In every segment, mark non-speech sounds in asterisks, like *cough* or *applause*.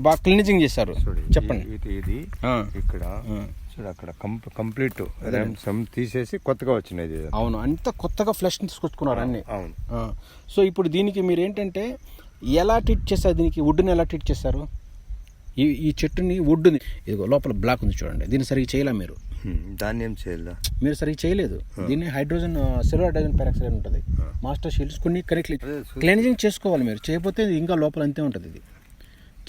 అంటే బాగా క్లీనింగ్ చేశారు. చెప్పండి. ఇది ఇది ఇక్కడ. చూడు అక్కడ కంప్- కంప్లీట్ సమ్ తీసేసి కొత్తగా వచ్చినాయి ఇది. అవును అంత కొత్తగా ఫ్లెష్ తీసుకొచ్చుకున్నారు అన్ని. అవును సో ఇప్పుడు దీనికి మీరు ఏంటంటే ఎలా ట్రీట్ చేస్తారు దీనికి? వుడ్ని ఎలా ట్రీట్ చేస్తారు ఈ ఈ చెట్టుని వుడ్ని ఇదిగో లోపల బ్లాక్ ఉంది చూడండి దీన్ని సరిగ్గా చేయలే మీరు. దాన్ని ఏం చేయాలి? మీరు సరిగ్గా చేయలేదు. దీన్ని హైడ్రోజన్ సిల్వర్ హైడ్రోజన్ పెరాక్సైడ్ ఉంటుంది. మాస్టర్ షీల్డ్స్ కొన్ని కరెక్ట్లీ క్లీనింగ్ చేసుకోవాలి మీరు. చేయకపోతే ఇంకా లోపల అంతే ఉంటుంది ఇది.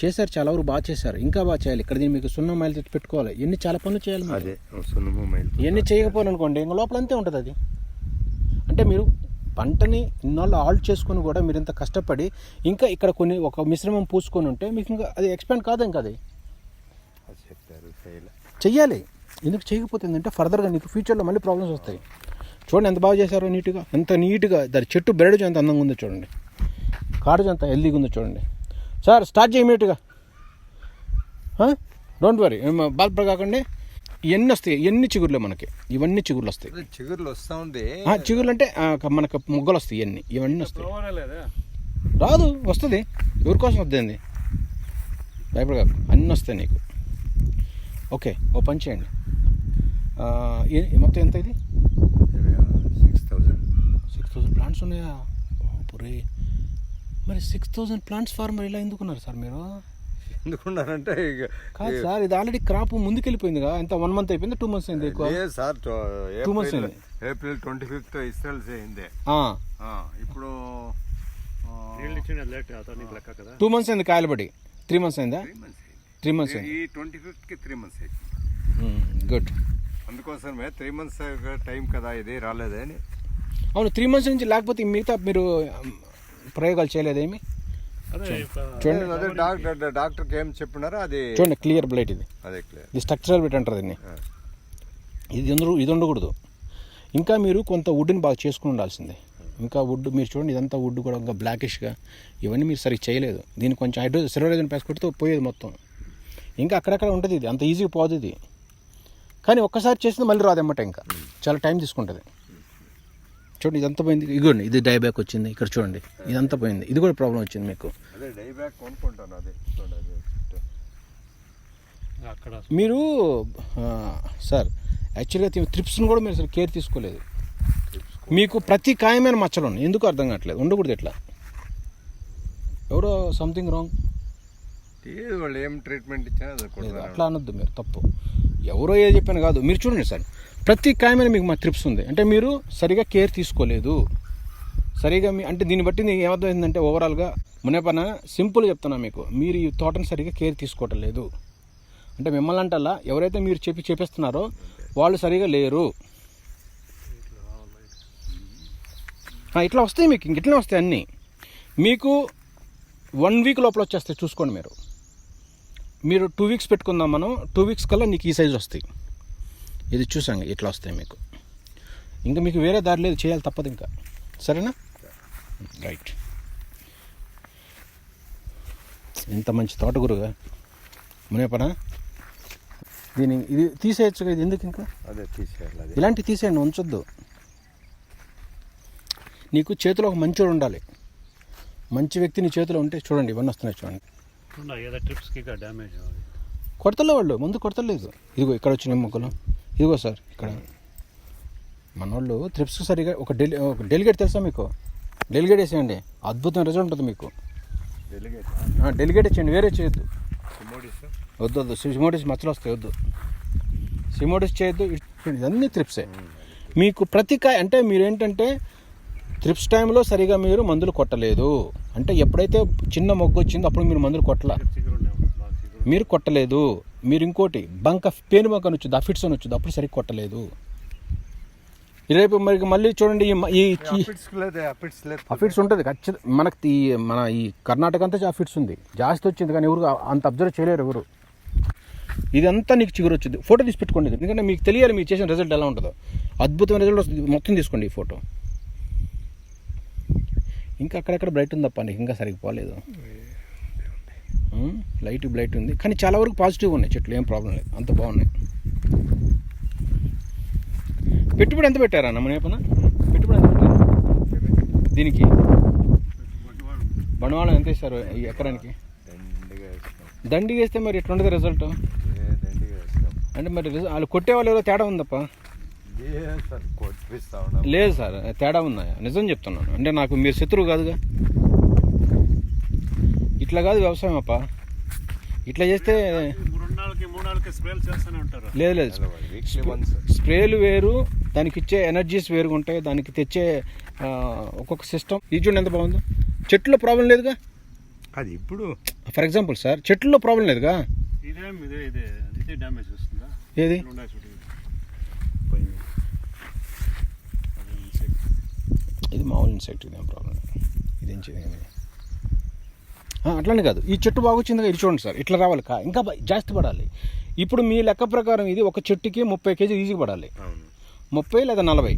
చేశారు చాలా వరకు బాగా చేశారు. ఇంకా బాగా చేయాలి. ఇక్కడ దీన్ని మీకు సున్నం మైలు తెచ్చి పెట్టుకోవాలి. ఎన్ని చాలా పనులు చేయాలి. అదే సున్నము మైల్ ఇవన్నీ చేయకపోయాలనుకోండి ఇంకా లోపల అంతే ఉంటుంది అది. అంటే మీరు పంటని ఇన్నాళ్ళు ఆల్ట్ చేసుకొని కూడా మీరు ఇంత కష్టపడి ఇంకా ఇక్కడ కొన్ని ఒక మిశ్రమం పూసుకొని ఉంటే మీకు ఇంకా అది ఎక్స్పాండ్ కాదు ఇంకా అది. చెయ్యాలి. ఎందుకు చేయకపోతే ఏంటంటే ఫర్దర్గా నీకు ఫ్యూచర్లో మళ్ళీ ప్రాబ్లమ్స్ వస్తాయి. చూడండి ఎంత బాగా చేశారో నీట్గా ఎంత నీట్గా దాని చెట్టు బెరడు ఎంత అందంగా ఉందో చూడండి. కాడు ఎంత హెల్దీగా ఉందో చూడండి. సార్ స్టార్ట్ చేయి ఇమీడియట్గా డోంట్ వరీ బాధపడ కాకండి. ఇవన్నీ వస్తాయి? ఎన్ని చిగుర్లే మనకి? ఇవన్నీ చిగుర్లు వస్తాయి. చిగురులు వస్తా ఉంది చిగుర్లు అంటే మనకు మొగ్గలు వస్తాయి ఇవన్నీ. ఇవన్నీ వస్తాయి. రాదు వస్తుంది. ఎవరి కోసం వద్దండి? భయపడగా అన్నీ వస్తాయి నీకు. ఓకే ఓ పని చేయండి. మొత్తం ఎంత ఇది? Six thousand six thousand plants ఉన్నాయా? పురే మరి సిక్స్ థౌసండ్ ప్లాంట్స్ ఫార్మర్ ఇలా ఎందుకున్నారు సార్ మీరు? ఎందుకున్నారంటే ఇక కాదు సార్ ఇది ఆల్రెడీ క్రాప్ ముందుకెళ్ళిపోయిందిగా. ఎంత వన్ మంత్ అయిపోయింది? టూ మంత్స్ అయింది ఎక్కువ? సార్ months ఏప్రిల్ అయింది. ఏప్రిల్ ట్వంటీ ఫిఫ్త్ ఇస్రాయల్ అయింది. ఆ, ఆ, ఇప్పుడు కదా టూ మంత్స్ అయింది కాయలు పడి త్రీ మంత్స్ అయిందా? త్రీ మంత్స్ అయింది. మంత్స్ ఈ ట్వంటీ ఫిఫ్త్కి త్రీ మంత్స్ అయింది. గుడ్ అందుకోసమే త్రీ మంత్స్ టైం కదా ఇది రాలేదే అని అవును త్రీ మంత్స్ నుంచి లేకపోతే మిగతా మీరు ప్రయోగాలు చేయలేదేమి? చూడండి. అదే డాక్టర్ డాక్టర్కి ఏం చెప్పినారో అది చూడండి క్లియర్ బ్లైట్ ఇది. అదే క్లియర్. ఇది స్ట్రక్చరల్ బిట్ అంటారు దీన్ని. ఇది ఉండరు ఇది ఉండకూడదు. ఇంకా మీరు కొంత వుడ్ని బాగా చేసుకుని ఉండాల్సిందే. ఇంకా వుడ్ మీరు చూడండి ఇదంతా వుడ్ కూడా ఇంకా బ్లాకిష్గా ఇవన్నీ మీరు సరిగ్గా చేయలేదు. దీన్ని కొంచెం హైడ్రో సిల్వర్ హైడ్రోజన్ పేస్ కొడితే పోయేది మొత్తం. ఇంకా అక్కడక్కడ ఉంటుంది ఇది. అంత ఈజీగా పోదు ఇది. కానీ ఒక్కసారి చేసింది మళ్ళీ రాదన్నమాట ఇంకా. చాలా టైం తీసుకుంటుంది. చూడండి ఇదంతా పోయింది. ఇదిగోండి ఇది డైబ్యాక్ వచ్చింది ఇక్కడ చూడండి. ఇదంతా పోయింది. ఇది కూడా ప్రాబ్లం వచ్చింది మీకు. మీరు సార్ యాక్చువల్గా త్రిప్స్ని కూడా మీరు అసలు కేర్ తీసుకోలేదు. మీకు ప్రతి ఖాయమైన మచ్చలు ఉన్నాయి. ఎందుకు అర్థం కావట్లేదు? ఉండకూడదు ఎట్లా ఎవరో సంథింగ్ రాంగ్ వాళ్ళు ఏం ట్రీట్మెంట్ ఇచ్చినా అట్లా అనొద్దు మీరు తప్పు. ఎవరో ఏది చెప్పాను కాదు. మీరు చూడండి సార్. ప్రతి ఖాయమైన మీకు మా త్రిప్స్ ఉంది. అంటే మీరు సరిగా కేర్ తీసుకోలేదు. సరిగా మీ అంటే దీన్ని బట్టి నీకు ఏమర్థమైందంటే ఓవరాల్గా మునేపన సింపుల్ చెప్తున్నా మీకు. మీరు ఈ తోటను సరిగా కేర్ తీసుకోవటం లేదు. అంటే మిమ్మల్ని అంటల్లా ఎవరైతే మీరు చెప్పి చేపిస్తున్నారో వాళ్ళు సరిగా లేరు. ఇట్లా వస్తాయి మీకు. ఇంక ఇట్లనే వస్తాయి అన్నీ. మీకు వన్ వీక్ లోపల వచ్చేస్తాయి చూసుకోండి మీరు. మీరు టూ వీక్స్ పెట్టుకుందాం మనం. టూ వీక్స్ కల్లా నీకు ఈ సైజు వస్తాయి. ఇది చూసాం ఇట్లా వస్తాయి మీకు. ఇంకా మీకు వేరే దారి లేదు చేయాలి తప్పదు ఇంకా. సరేనా? రైట్ ఎంత మంచి తోట గురుగా. మునేపనా దీని ఇది తీసేయచ్చు ఇది ఎందుకు ఇంకా? అదే తీసేయాలి ఇలాంటివి తీసేయండి ఉంచొద్దు. నీకు చేతిలో ఒక మంచోడు ఉండాలి. మంచి వ్యక్తి నీ చేతిలో ఉంటే చూడండి ఇవన్నీ వస్తున్నాయి చూడండి. ట్రిప్స్కి ఇక డ్యామేజ్ కొడతలే వాళ్ళు ముందు కొడతలేదు. ఇదిగో ఇక్కడ వచ్చిన మొక్కలు. ఇదిగో సార్ ఇక్కడ. మన వాళ్ళు త్రిప్స్ సరిగా ఒక డెలి ఒక డెలిగేట్ తెలుసా మీకు? డెలిగేట్ వేసేయండి. అద్భుతమైన రిజల్ట్ ఉంటుంది మీకు. డెలిగేట్ ఆ, డెలిగేట్ ఇచ్చేయండి వేరే చేయొద్దు. వద్దు వద్దు. సిమోడిస్ మచ్చలు వస్తాయి వద్దు. సిమోడిస్ చేయొద్దు ఇవన్నీ త్రిప్సే మీకు ప్రతి కాయ అంటే మీరు ఏంటంటే త్రిప్స్ టైంలో సరిగా మీరు మందులు కొట్టలేదు. అంటే ఎప్పుడైతే చిన్న మొగ్గు వచ్చిందో అప్పుడు మీరు మందులు కొట్టలా. మీరు కొట్టలేదు మీరు ఇంకోటి బంక పేను బంక అని వచ్చింది అఫిట్స్ అని వచ్చింది అప్పుడు సరిగ్గా కొట్టలేదు. రేపు మరి మళ్ళీ చూడండి ఈ అఫిట్స్ ఉంటుంది ఖచ్చితంగా మనకి మన ఈ కర్ణాటక అంతా అఫిట్స్ ఉంది. జాస్తి వచ్చింది కానీ ఎవరు అంత అబ్జర్వ్ చేయలేరు ఎవరు. ఇదంతా నీకు చిగురు వచ్చింది. ఫోటో తీసి పెట్టుకోండి. ఎందుకంటే మీకు తెలియాలి మీరు చేసిన రిజల్ట్ ఎలా ఉంటుందో. అద్భుతమైన రిజల్ట్ వస్తుంది. మొత్తం తీసుకోండి ఈ ఫోటో. ఇంకా అక్కడక్కడ బ్రైట్ ఉంది తప్ప నీకు ఇంకా సరిగ్గా పోలేదు. లైట్ బ్లైట్ ఉంది. కానీ చాలా వరకు పాజిటివ్ ఉన్నాయి చెట్లు ఏం ప్రాబ్లం లేదు. అంత బాగున్నాయి. పెట్టుబడి ఎంత పెట్టారా నమ్మనేపన పెట్టుబడి ఎంత పెట్టారు? దీనికి? బండవాళం ఎంత ఇస్తారు ఈ ఎకరానికి? దండిగా వేస్తే. మరి ఎట్లా ఉండదు రిజల్ట్ అంటే మరి వాళ్ళు కొట్టే వాళ్ళు ఏదో తేడా ఉందప్ప ఏ సార్ కొట్టిస్తా ఉన్నాం లేదు సార్ తేడా ఉందా నిజం చెప్తున్నాను. అంటే నాకు మీరు శత్రువు కాదుగా. ఇట్లా కాదు వ్యవసాయం అప్ప. ఇట్లా చేస్తే రెండు నాలుగుకి మూడు నాలుగుకి స్ప్రేలు చేస్తూనే ఉంటారు. లేదు లేదు. స్ప్రేలు వేరు దానికి ఇచ్చే ఎనర్జీస్ వేరుగా ఉంటాయి దానికి తెచ్చే ఒక్కొక్క సిస్టమ్ ఇది చూడండి ఎంత బాగుందో. చెట్లో ప్రాబ్లం లేదుగా? అది ఇప్పుడు. ఫర్ ఎగ్జాంపుల్ సార్ చెట్లో ప్రాబ్లం లేదుగా? ఇదేం ఇదే ఇదే ఇదే డ్యామేజ్ వస్తుందా ఏది ఇట్లా ఉండాలి చూడు ఇది. పైన. అదే insect. ఇది మామూలు ఇన్సెక్ట్ ఇదేం ప్రాబ్లం ఇదేం చేయదు అట్లానే కాదు. ఈ చెట్టు బాగా వచ్చిందిగా ఇది చూడండి సార్. ఇట్లా రావాలి కా ఇంకా జాస్తి పడాలి. ఇప్పుడు మీ లెక్క ప్రకారం ఇది ఒక చెట్టుకి ముప్పై కేజీ ఈజీగా పడాలి. ముప్పై లేదా నలభై?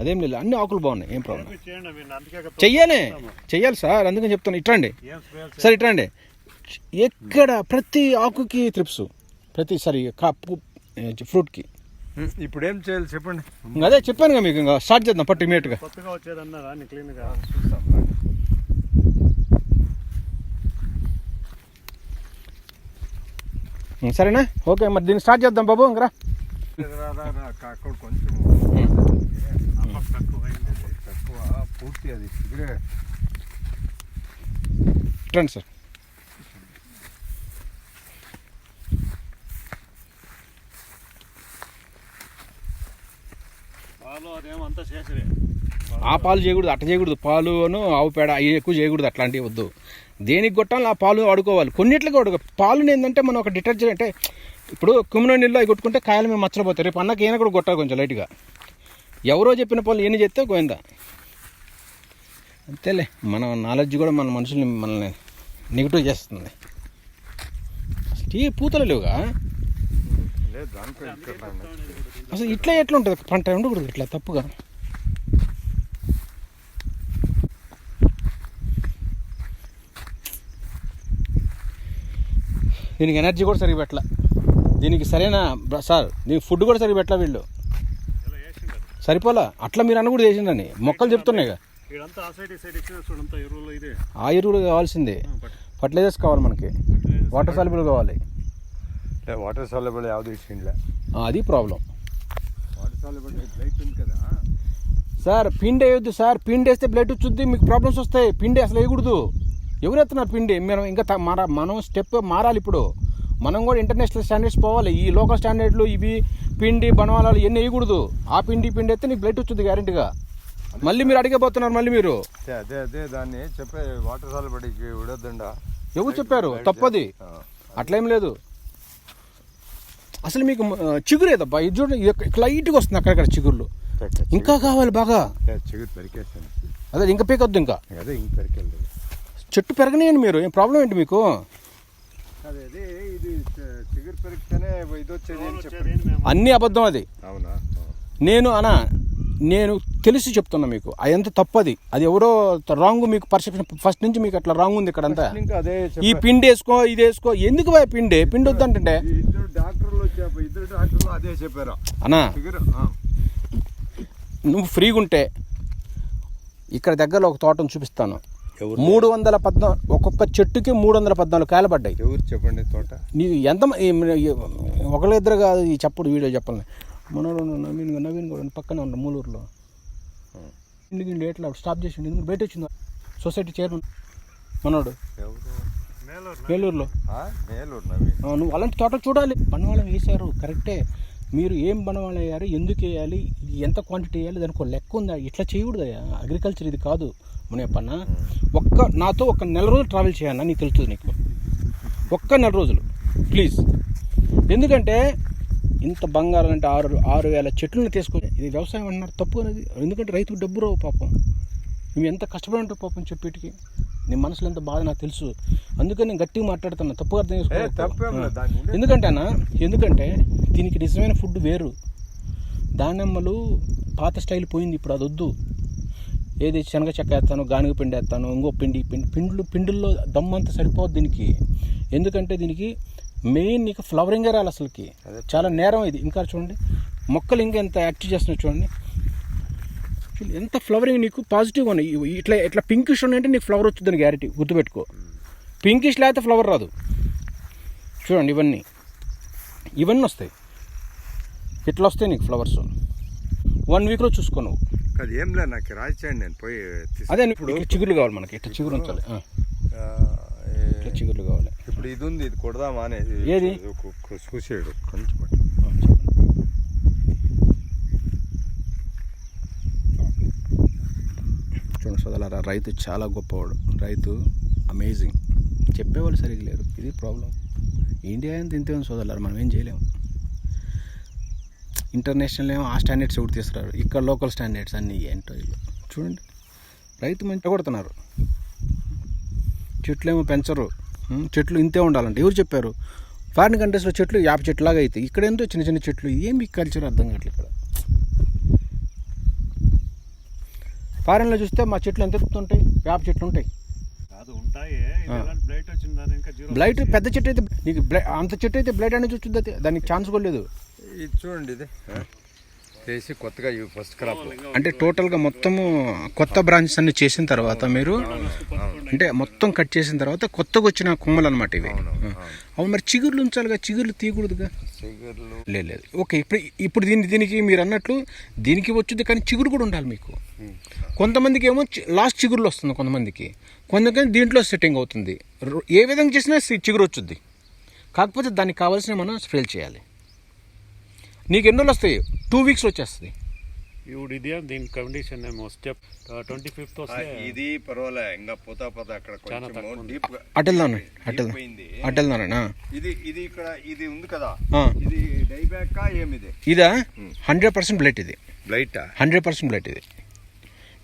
అదేం లేదు. అన్ని ఆకులు బాగున్నాయి. ఏం ప్రాబ్లం చెయ్యాలి. చెయ్యాలి సార్. అందుకని చెప్తాను ఇట్రండి. సార్ ఇట్రండి. ఎక్కడ? ప్రతి ఆకుకి త్రిప్స్ ప్రతి సారీ ఫ్రూట్కి. ఇప్పుడు ఏం చేయాలి చెప్పండి. ఇంకా అదే చెప్పాను మీకు ఇంకా స్టార్ట్ చేద్దాం పట్టు ఇమీడియట్గా. కొత్తగా వచ్చేది అన్నారా అన్ని క్లీన్గా చూస్తాం. సరేనా? ఓకే మరి దీన్ని స్టార్ట్ చేద్దాం బాబు ఇంకా అక్కడ కొంచెం. తక్కువ పూర్తి అది. రండి సార్ పాలు అదేమో అంతా చేసిరే ఆ పాలు చేయకూడదు అట్ట చేయకూడదు. పాలును ఆవు పేడ అవి ఎక్కువ చేయకూడదు అట్లాంటివి వద్దు. దేనికి కొట్టాలి? ఆ పాలు వాడుకోవాలి. కొన్నిట్లకి వాడుకో పాలు ఏంటంటే మనం ఒక డిటర్జెంట్ అంటే ఇప్పుడు కుమ్మిన నీళ్ళు అవి కొట్టుకుంటే కాయలు మేము మచ్చలిపోతాయి. రేపు అన్నకి ఈయన కూడా కొట్టాలి కొంచెం లైట్గా. ఎవరో చెప్పిన పాలు ఏం చెప్తే గోయిందా అంతేలే. మన నాలెడ్జ్ కూడా మన మనుషుల్ని మనల్ని నెగిటివ్ చేస్తుంది. అసలు ఈ పూతలు లేవుగా? అసలు ఇట్లా ఎట్లా ఉంటుంది పంట ఉండకూడదు ఇట్లా తప్పుగా? దీనికి ఎనర్జీ కూడా సరిగ్గా పెట్టల. దీనికి సరైన సార్ దీనికి ఫుడ్ కూడా సరిగ్గా పెట్టల వీళ్ళు. సరిపోలా? అట్లా మీరు అన్న కూడా చేసిందని మొక్కలు చెప్తున్నాయి కదా. ఇదంతా ఆ ఎరువులు ఇదే. ఆ ఎరువులు కావాల్సిందే. ఫర్టిలైజర్స్ కావాలి మనకి. వాటర్ సాల్యుబుల్ కావాలి. లే, వాటర్ సాల్యుబుల్ ఇచ్చిండ్లే. అది ప్రాబ్లం వాటర్ సాల్యుబుల్ లైట్ ఉంది కదా సార్ పిండి వేయొద్దు సార్. పిండి వేస్తే బ్లడ్ వచ్చుద్ది మీకు ప్రాబ్లమ్స్ వస్తాయి. పిండి అసలు వేయకూడదు. ఎవరు ఎత్తున్నారు పిండి? మనం ఇంకా మార మనం స్టెప్ మారాలి ఇప్పుడు. మనం కూడా ఇంటర్నేషనల్ స్టాండర్డ్స్ పోవాలి. ఈ లోకల్ స్టాండర్డ్లు ఇవి పిండి బనవాలాలు ఇవన్నీ వేయకూడదు. ఆ పిండి పిండి ఎత్తే నీకు బ్లడ్ వచ్చుద్ది గ్యారెంటీగా మళ్ళీ మీరు అడిగబోతున్నారు మళ్ళీ మీరు. అదే, అదే దాన్ని చెప్పే వాటర్ ఉడొద్దండా ఎవరు చెప్పారు? తప్పది. అట్లేం లేదు. అసలు మీకు చిగురేదబ్బా ఇది చూడండి లైట్గా వస్తుంది అక్కడక్కడ చిగుర్లు. ఇంకా కావాలి బాగా? అదే ఇంకా పీకొద్దు ఇంకా? చెట్టు పెరగనియండి మీరు. ఏం ప్రాబ్లం ఏంటి మీకు? అన్నీ అబద్ధం అది. అవునా? నేను అనా నేను తెలిసి చెప్తున్నా మీకు. అది ఎంత తప్పది. అది ఎవరో రాంగ్ మీకు పర్సెప్షన్ ఫస్ట్ నుంచి మీకు అట్లా రాంగ్ ఉంది ఇక్కడ అంతా ఇంకా అదే ఈ. పిండి వేసుకో ఇది వేసుకో. ఎందుకు పిండి? పిండి వద్దంటే ఇద్దరు డాక్టర్లు అదే చెప్పారు అనా చిగురు ఆ. నువ్వు ఫ్రీగా ఉంటే ఇక్కడ దగ్గరలో ఒక తోటను చూపిస్తాను? మూడు వందల పద్నాలుగు ఒక్కొక్క చెట్టుకి మూడు వందల పద్నాలుగు కాయలు పడ్డాయి. ఎవరు చెప్పండి తోట? నీకు ఎంత ఒకళ్ళ ఇద్దరు కాదు ఈ చప్పుడు వీడియో చెప్పాలి మనోడు నవీన్ నవీన్ కూడా పక్కనే ఉన్న మూలూరులో. ఎట్లా స్టాప్ చేసి ఎందుకు? బయట వచ్చిందా సొసైటీ చైర్మన్. మనోడు. వేలూరులో నువ్వు అలాంటి తోట చూడాలి. బనవాళం వేశారు కరెక్టే. మీరు ఏం బనవాళం వేయాలి ఎందుకు వేయాలి ఎంత క్వాంటిటీ వేయాలి దానికి ఒక లెక్క ఉందా? ఇట్లా చేయకూడదు అగ్రికల్చర్ ఇది కాదు మునియప్పన్న. ఒక్క నాతో ఒక నెల రోజులు ట్రావెల్ చేయన్నా నీకు తెలుస్తుంది నీకు. ఒక్క నెల రోజులు. ప్లీజ్ ఎందుకంటే ఇంత బంగారం అంటే ఆరు ఆరు వేల చెట్లను తీసుకొని ఇది వ్యవసాయం అన్నారు తప్పు అనేది. ఎందుకంటే రైతుకు డబ్బు రావు పాపం. నువ్వు ఎంత కష్టపడి ఉంటావు పాపం చెప్పేటికి? నీ మనసులో ఎంత బాధ నాకు తెలుసు. అందుకని నేను గట్టిగా మాట్లాడుతున్నా. తప్పుగా అర్థం చేసుకో ఎందుకంటే అన్న ఎందుకంటే దీనికి నిజమైన ఫుడ్ వేరు. దానిమ్మలు పాత స్టైల్ పోయింది ఇప్పుడు అది వద్దు. ఏది శనగ చెక్క వేస్తాను గానుగ పిండి వేస్తాను ఇంకో పిండి పిండి పిండ్లు పిండిల్లో దమ్మంతా సరిపోదు దీనికి. ఎందుకంటే దీనికి మెయిన్ నీకు ఫ్లవరింగ్ రాలి అసలుకి. చాలా నేరం ఇది. ఇంకా చూడండి మొక్కలు ఇంకా ఎంత యాక్టివ్ చేస్తున్నాయి చూడండి. చూడు, ఎంత ఫ్లవరింగ్ నీకు? పాజిటివ్గా ఉన్నాయి. ఇట్లా ఇట్లా పింకిష్ ఉన్నాయంటే నీకు ఫ్లవర్ వచ్చిందని గ్యారెంటీ గుర్తుపెట్టుకో. పింకిష్ లేకపోతే ఫ్లవర్ రాదు. చూడండి ఇవన్నీ. ఇవన్నీ వస్తాయి. ఇట్లా వస్తాయి నీకు ఫ్లవర్స్ వన్ వీక్లో చూసుకో నువ్వు. అది ఏం లేదు నాకు రాయిచేయండి నేను పోయి అదే ఇప్పుడు చిగుర్లు కావాలి మనకి. ఇట్లా చిగురు ఉంచాలి. ఇట్లా చిగుర్లు కావాలి. ఇప్పుడు ఇది ఉంది ఇది కొడదామా అనేది ఏది? చూసాడు. కొంచెం పట్టు. ఆ, చెప్పండి. చూడండి సోదరులారా రైతు చాలా గొప్పవాడు. రైతు అమేజింగ్ చెప్పేవాళ్ళు సరిగ్గా లేరు. ఇది ప్రాబ్లం ఇండియా ఎంత ఇంతే ఉంది సోదరులారా మనం ఏం చేయలేము ఇంటర్నేషనల్ ఏమో ఆ స్టాండర్డ్స్ ఎవరు తీసుకురారు? ఇక్కడ లోకల్ స్టాండర్డ్స్ అన్నీ ఏంటో వీళ్ళు చూడండి. రైతు మంచి కొడుతున్నారు. చెట్లు ఏమో పెంచరు చెట్లు ఇంతే ఉండాలంటే. ఎవరు చెప్పారు? ఫారిన్ కంట్రీస్లో చెట్లు యాప చెట్లాగా అవుతాయి ఇక్కడ ఏంటో చిన్న చిన్న చెట్లు. ఏమి కల్చర్ అర్థం కావట్లేదు ఇక్కడ. ఫారిన్లో చూస్తే మా చెట్లు ఎంత ఎత్తుంటాయి వేప చెట్లు ఉంటాయి. కాదు ఉంటాయి. బ్లైట్ పెద్ద చెట్టు అయితే నీకు అంత చెట్టు అయితే బ్లైట్ అనేది చూస్తుంది? దానికి ఛాన్స్ కూడా లేదు. ఇది చూడండి ఇది? చేసి కొత్తగా ఇవి ఫస్ట్ క్రాప్ అంటే టోటల్గా మొత్తము కొత్త బ్రాంచెస్ అన్ని చేసిన తర్వాత మీరు అంటే మొత్తం కట్ చేసిన తర్వాత కొత్తగా వచ్చిన కొమ్మలు అనమాట ఇవి అవి మరి చిగుర్లు ఉంచాలిగా చిగుర్లు తీయకూడదుగా? చిగుర్లు. లేదు లేదు. ఓకే ఇప్పుడు ఇప్పుడు దీని దీనికి మీరు అన్నట్లు దీనికి వచ్చింది కానీ చిగురు కూడా ఉండాలి మీకు. కొంతమందికి ఏమో లాస్ట్ చిగురులు వస్తుంది కొంతమందికి. కొంతమంది దీంట్లో సెట్టింగ్ అవుతుంది. ఏ విధంగా చేసినా చిగురు వచ్చుద్ది. కాకపోతే దానికి కావాల్సిన మనం స్ప్రే చేయాలి. నీకు ఎన్ని రోజులు వస్తాయి? టూ వీక్స్లో వచ్చేస్తుంది. ఇప్పుడు ఇదే దీని కండిషన్ ఏమో స్టెప్ ట్వంటీ ఫిఫ్త్ ఇది పర్వాలే ఇంకా పోతా పోతా అక్కడ పోయింది. అటెళ్దానా ఇది ఇది ఇక్కడ ఇది ఉంది కదా. ఇది డైబ్యాక్ ఏమిది? ఇదా? హండ్రెడ్ పర్సెంట్ బ్లైట్ ఇది. బ్లైటా హండ్రెడ్ పర్సెంట్ బ్లైట్ ఇది.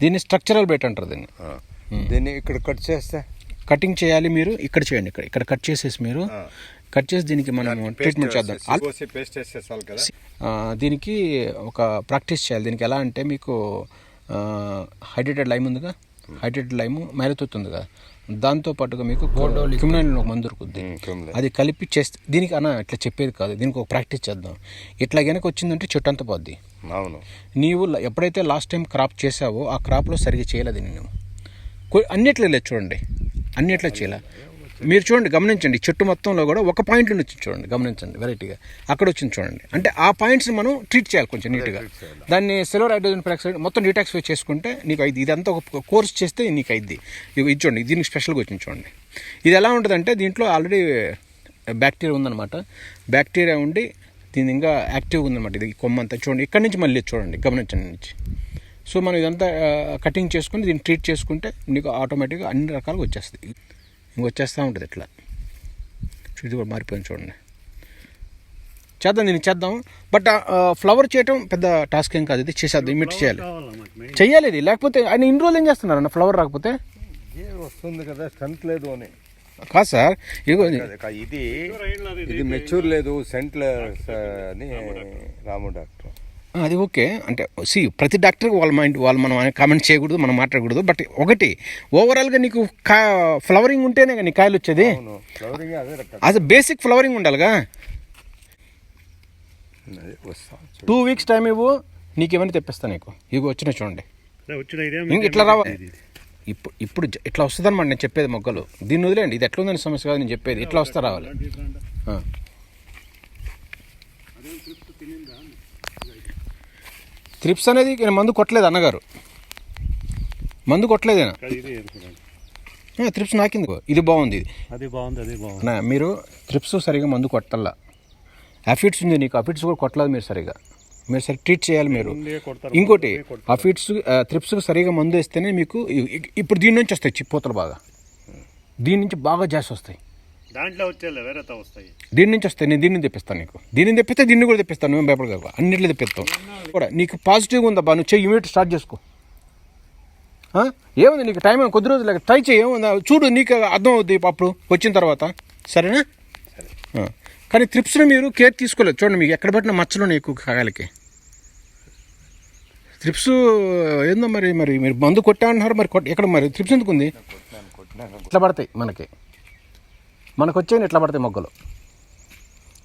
దీన్ని స్ట్రక్చరల్ బ్లైట్ అంటారు దీన్ని. దీన్ని ఇక్కడ కట్ చేస్తే? కటింగ్ చేయాలి మీరు ఇక్కడ చేయండి ఇక్కడ. ఇక్కడ కట్ చేసేసి మీరు. కట్ చేసి దీనికి మనం ట్రీట్మెంట్ చేద్దాం. పేస్ట్ చేసేసాలి కదా? దీనికి ఒక ప్రాక్టీస్ చేయాలి. దీనికి ఎలా అంటే మీకు హైడ్రేటెడ్ లైమ్ ఉందిగా? హైడ్రేటెడ్ లైమ్ మైలతొత్తు ఉందిగా? దాంతో పాటుగా మీకు క్రిమినల్ ఒక మందు దొరుకుద్ది. అది కలిపి చేస్తే దీనికి అన్న ఇట్లా చెప్పేది కాదు. దీనికి ఒక ప్రాక్టీస్ చేద్దాం. ఇట్లా కనుక వచ్చిందంటే చెట్టు అంతా పోద్ది. అవును. నీవు ఎప్పుడైతే లాస్ట్ టైం క్రాప్ చేసావో ఆ క్రాప్లో సరిగ్గా చేయలేదు నేను కొ- అన్నిట్లో లేదు చూడండి. అన్నిట్లో చేయలే. మీరు చూడండి గమనించండి చెట్టు మొత్తంలో కూడా ఒక పాయింట్లో వచ్చింది చూడండి గమనించండి వెరైటీగా. అక్కడ వచ్చింది చూడండి. అంటే ఆ పాయింట్స్ని మనం ట్రీట్ చేయాలి కొంచెం నీట్గా దాన్ని సెలవర్ హైడ్రోజన్ పెరాక్సైడ్ మొత్తం డీటాక్సిఫై చేసుకుంటే నీకు అయింది ఇదంతా ఒక కోర్స్ చేస్తే నీకు అయింది ఇది చూడండి దీనికి స్పెషల్గా వచ్చింది చూడండి. ఇది ఎలా ఉంటుందంటే దీంట్లో ఆల్రెడీ బ్యాక్టీరియా ఉందన్నమాట. బ్యాక్టీరియా ఉండి దీని ఇంకా యాక్టివ్గా ఉందన్నమాట ఇది కొమ్మ అంతా చూడండి ఇక్కడ నుంచి మళ్ళీ చూడండి గమనించండి నుంచి. సో మనం ఇదంతా కటింగ్ చేసుకుని దీన్ని ట్రీట్ చేసుకుంటే నీకు ఆటోమేటిక్గా అన్ని రకాలుగా వచ్చేస్తుంది వచ్చేస్తూ ఉంటుంది ఇట్లా. చూసి కూడా మారిపోయింది చూడండి. చేద్దాం దీన్ని చేద్దాం. బట్ ఫ్లవర్ చేయటం పెద్ద టాస్క్ ఏం కాదు ఇది. చేసేద్దాం ఇమిట్ చేయాలి. చెయ్యాలి ఇది. లేకపోతే ఆయన ఇన్ని రోజులు ఏం చేస్తున్నారు అన్న ఫ్లవర్ రాకపోతే? ఏ వస్తుంది కదా స్ట్రెంత్ లేదు అని. కాదు సార్ ఇదిగో ఇది. ఇది ఇది ఇది మెచ్యూర్ లేదు సెంట్ అని రాము డాక్టర్. అది ఓకే. అంటే సి ప్రతి డాక్టర్కి వాళ్ళ మైండ్ వాళ్ళు మనం కామెంట్ చేయకూడదు మనం మాట్లాడకూడదు. బట్ ఒకటి ఓవరాల్గా నీకు కా ఫ్లవరింగ్ ఉంటేనే కదా నీ కాయలు వచ్చేది? అవును. ఫ్లవరింగ్ అదే రకం. అది బేసిక్ ఫ్లవరింగ్ ఉండాలిగా. టూ వీక్స్ టైం ఇవ్వు నీకు ఏమైనా తెప్పిస్తా నీకు. ఇవి వచ్చిన చూడండి. ఇంక ఇట్లా రావాలి ఇప్పుడు ఇప్పుడు ఇట్లా వస్తుంది అనమాట నేను చెప్పేది మొగ్గలు. దీన్ని వదిలేండి ఇది ఎట్లా ఉందని సమస్య కాదు నేను చెప్పేది. ఇట్లా వస్తా రావాలి ఆ. త్రిప్స్ అనేది ఈయన మందు కొట్టలేదు అన్నగారు. మందు కొట్టలేదు ఈయన. ఇది అనుకున్నాను ఆ, త్రిప్స్ నాకింది. ఇది బాగుంది ఇది. అది బాగుంది అది బాగుంది. మీరు త్రిప్స్ సరిగా మందు కొట్టల్లా. అఫిడ్స్ ఉంది నీకు అఫిడ్స్ కూడా కొట్టలేదు మీరు సరిగా. మీరు సరి ట్రీట్ చేయాలి మీరు. ఇంకోటి ముందే కొడతారు. అఫిడ్స్ త్రిప్స్ సరిగా మందు వేస్తేనే మీకు ఇప్పుడు దీని నుంచి వస్తాయి చిప్పోతలు బాగా. దీని నుంచి బాగా జాస్ వస్తాయి. దాంట్లో వచ్చేలే వేరేతో వస్తాయి. దీని నుంచి వస్తాయి నేను దీన్ని తెప్పిస్తాను నీకు. దీన్ని తెప్పిస్తే దీన్ని కూడా తెప్పిస్తాను నువ్వు భయపడగా అన్నిట్లో తెప్పిస్తాం. కూడా నీకు పాజిటివ్గా ఉందబ్బా నువ్వు చెయ్యి ఇమీడియట్ స్టార్ట్ చేసుకో? ఏముంది నీకు టైం ఏమో కొద్ది రోజులు ట్రై చేయి ఏముందా? చూడు నీకు అర్థం అవుద్ది అప్పుడు వచ్చిన తర్వాత. సరేనా. కానీ త్రిప్స్ని మీరు కేర్ తీసుకోలేదు. చూడండి మీకు ఎక్కడ పెట్టిన మచ్చలు ఉన్నాయి ఎక్కువ కాగాలకి త్రిప్స్ ఏందో మరి మరి మీరు మందు కొట్టా అంటున్నారు మరి కొట్ట ఎక్కడ మరి? త్రిప్స్ ఎందుకు ఉంది ఇట్లా పడతాయి మనకి. మనకు వచ్చాయి ఇట్లా పడతాయి మొగ్గలు?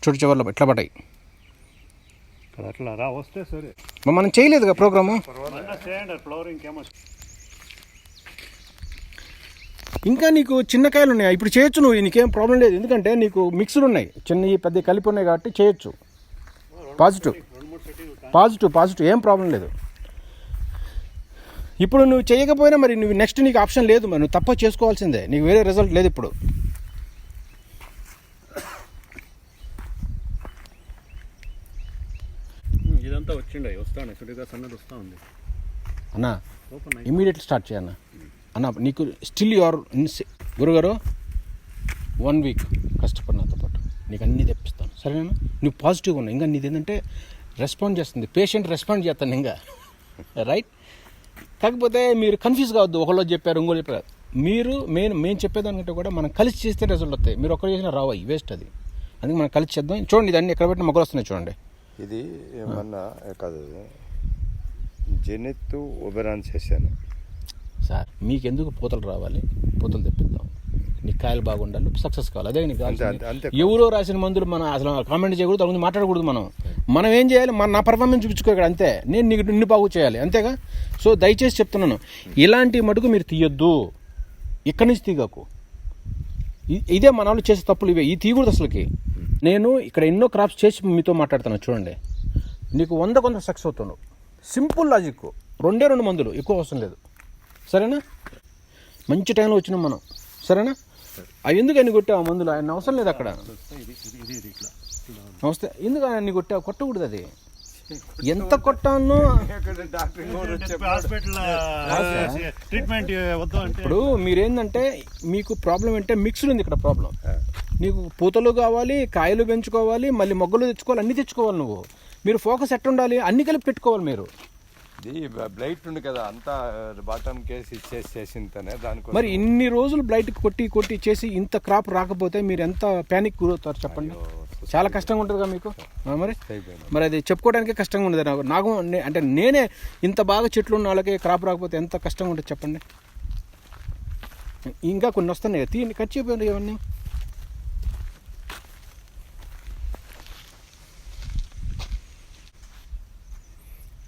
చుట్టు చివర్లో ఇట్లా పడతాయి? అట్లా రా వస్తే సరే. మనం చేయలేదుగా ప్రోగ్రాము? ఇంకా నీకు చిన్న కాయలు ఉన్నాయి. ఇప్పుడు చేయొచ్చు నువ్వు నీకేం ప్రాబ్లం లేదు. ఎందుకంటే నీకు మిక్స్డ్ ఉన్నాయి. చిన్నవి పెద్ద కలిపి ఉన్నాయి కాబట్టి చేయొచ్చు. పాజిటివ్ పాజిటివ్ పాజిటివ్ ఏం ప్రాబ్లం లేదు. ఇప్పుడు నువ్వు చేయకపోయినా మరి నువ్వు నెక్స్ట్ నీకు ఆప్షన్ లేదు మరి. నువ్వు తప్ప చేసుకోవాల్సిందే. నీకు వేరే రిజల్ట్ లేదు ఇప్పుడు. ఇదంతా వచ్చిండే వస్తాను. సుడిగా సన్నది వస్తా ఉంది. అన్నా ఓపెన్ అయ్యి ఇమీడియట్లీ స్టార్ట్ చేయన్న అన్న. నీకు స్టిల్ యువర్ గురుగారు వన్ వీక్ కష్టపడి నాతో పాటు నీకు అన్నీ తెప్పిస్తాను. సరేనా? నువ్వు పాజిటివ్గా ఉన్నావు. ఇంకా నీది ఏంటంటే రెస్పాండ్ చేస్తుంది. పేషెంట్ రెస్పాండ్ చేస్తాను ఇంకా. *laughs* రైట్ కాకపోతే మీరు కన్ఫ్యూజ్ కావద్దు. ఒకళ్ళు చెప్పారు ఇంకో చెప్పారు. మీరు మేము మేము చెప్పేదానికంటే కూడా మనం కలిసి చేస్తే రిజల్ట్ వస్తాయి. మీరు ఒక్కరు చేసినా రావు వేస్ట్ అది. అందుకే మనం కలిసి చేద్దాం. చూడండి ఇదన్నీ ఎక్కడ పెట్టిన మొక్కలు వస్తున్నాయి చూడండి. ఇది ఏమన్నా కాదు. జెనిత్ ఒబెరాన్ చేశాను. సార్ మీకు ఎందుకు పూతలు రావాలి? పూతలు తెప్పిద్దాం. నీ కాయలు బాగుండాలి సక్సెస్ కావాలి. అదే నీకు. ఎవరో రాసిన మందులు మనం అసలు కామెంట్ చేయకూడదు గురించి మాట్లాడకూడదు మనం. మనం ఏం చేయాలి? మన నా పర్ఫార్మెన్స్ చూపించుకో ఇక్కడ అంతే. నేను నీకు నిన్ను బాగు చేయాలి అంతేగా? సో దయచేసి చెప్తున్నాను ఇలాంటి మటుకు మీరు తీయొద్దు. ఇక్కడి నుంచి తీగకు. ఇదే మన వాళ్ళు చేసే తప్పులు ఇవే. ఈ తీయకూడదు అసలుకి. నేను ఇక్కడ ఎన్నో క్రాప్స్ చేసి మీతో మాట్లాడుతున్నాను చూడండి. నీకు వంద కొంత సక్సెస్ అవుతున్నావు. సింపుల్ లాజిక్ రెండే రెండు మందులు ఎక్కువ అవసరం లేదు. సరేనా? మంచి టైంలో వచ్చినాం మనం. సరేనా? అవి ఎందుకు అన్ని కొట్టావు ఆ మందులు? ఆయన అవసరం లేదు అక్కడ. నమస్తే. ఎందుకు అన్ని కొట్టావు? కొట్టకూడదు అది. ఎంత కొట్టానో? డాక్టర్ హాస్పిటల్ ట్రీట్మెంట్ వద్దు అంటే. ఇప్పుడు మీరేందంటే మీకు ప్రాబ్లం అంటే మిక్స్డ్ ఉంది ఇక్కడ ప్రాబ్లం. నీకు పూతలు కావాలి కాయలు పెంచుకోవాలి మళ్ళీ మొగ్గలు తెచ్చుకోవాలి అన్ని తెచ్చుకోవాలి నువ్వు. మీరు ఫోకస్ ఎట్ట ఉండాలి అన్ని కలిపి పెట్టుకోవాలి మీరు. ఇది బ్లైట్ ఉంది కదా అంతా బాటమ్ కేసి ఇచ్చేసి చేసింతనే దానికోసం మరి ఇన్ని రోజులు బ్లైట్ కొట్టి కొట్టి చేసి ఇంత క్రాప్ రాకపోతే మీరు ఎంత ప్యానిక్ గురవుతారు చెప్పండి? చాలా కష్టంగా ఉంటుందిగా మీకు? ఆ మరి? మరి అది చెప్పుకోవడానికి కష్టంగా ఉండదు నాకు. నాకు అంటే నేనే ఇంత బాగా చెట్లు ఉన్న వాళ్ళకి క్రాప్ రాకపోతే ఎంత కష్టంగా ఉంటుంది చెప్పండి? ఇంకా కొన్ని వస్తున్నాయి? తీయండి కట్ చేయపోయింది ఇవన్నీ.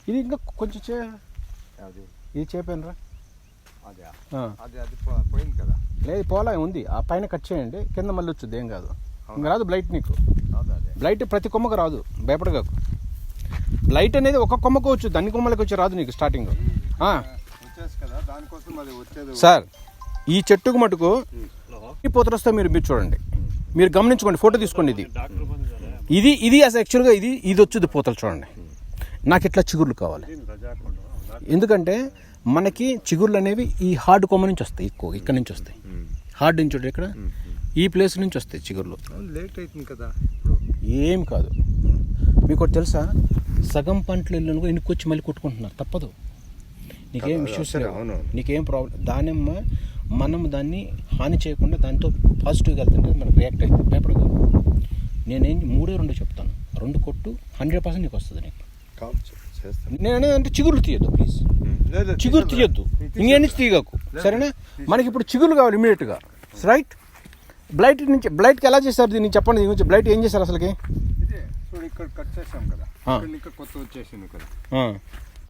ఇది ఇంకా కొంచెం చే అది. ఇది చేపోయినరా అదే. అది అది పో- పోయింది కదా. లేదు పోలా ఉంది. ఆ పైన కట్ చేయండి కింద మళ్ళీ వచ్చుద్ది ఏం కాదు. ఇంకా రాదు బ్లైట్ నీకు. బ్లైట్ ప్రతి కొమ్మకు రాదు భయపడగాకు. బ్లైట్ అనేది ఒక కొమ్మకు వచ్చు అన్ని కొమ్మలకు వచ్చి రాదు నీకు స్టార్టింగ్ ఆ, వచ్చేసి కదా దానికోసం అది వచ్చేది సార్ ఈ చెట్టుకు మటుకు ఈ పూతలు వస్తే మీరు మీరు చూడండి. మీరు గమనించుకోండి ఫోటో తీసుకోండి ఇది. ఇది ఇది అసలు యాక్చువల్గా ఇది ఇది వచ్చుద్ది పూతలు చూడండి. నాకు ఇట్లా చిగుర్లు కావాలి? ఎందుకంటే మనకి చిగుర్లు అనేవి ఈ హార్డ్ కొమ్మ నుంచి వస్తాయి ఎక్కువ ఇక్కడ నుంచి వస్తాయి. హార్డ్ నుంచి చూడండి ఇక్కడ ఈ ప్లేస్ నుంచి వస్తాయి చిగుర్లు. లేట్ అవుతుంది కదా. ఏం కాదు. మీకు ఒకటి తెలుసా? సగం పంటలు ఇల్లు కూడా ఇంటికి మళ్ళీ కొట్టుకుంటున్నారు. తప్పదు. నీకేం ఇష్యూస్. నీకేం ప్రాబ్లం దానిమ్మ మనం దాన్ని హాని చేయకుండా దాంతో పాజిటివ్గా వెళ్తుంటే మనకు రియాక్ట్ అవుతుంది భయపడదు నేనేం మూడే రెండు చెప్తాను. రెండు కొట్టు హండ్రెడ్ పర్సెంట్ నీకు వస్తుంది నీకు. నేను అంటే చిగుర్లు తీయద్దు ప్లీజ్ చిగురు తీయొద్దు. ఇంకేం తీయగకు సరేనా? మనకి ఇప్పుడు చిగురు కావాలి ఇమీడియట్గా రైట్ బ్లైట్ నుంచి బ్లైట్కి ఎలా చేస్తారు దీన్ని? చెప్పండి దీని గురించి. బ్లైట్ ఏం చేస్తారు అసలుకి? ఇక్కడ కట్ చేసాం కదా. ఇక్కడ ఇంకా కొత్త వచ్చేసింది కదా.